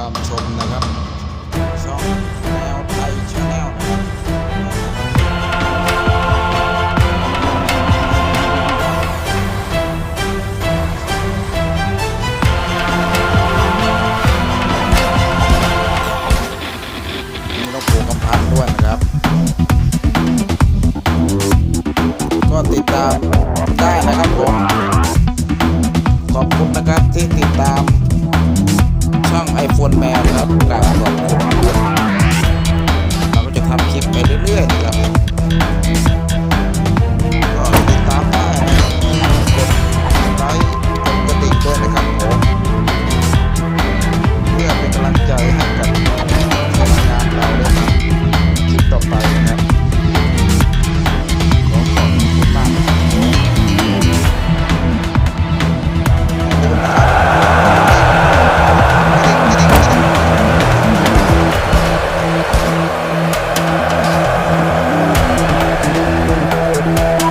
ามชมนะครับ ช่องแนวไทยชาแนลนะครับมีน้องปูกำพันด้วยนะครับ ก็ติดตามได้นะครับผมขอบคุณนะครับที่ติดตาม ขอบคุณเราก็จะทำคลิปไปเรื่อยๆนะครับ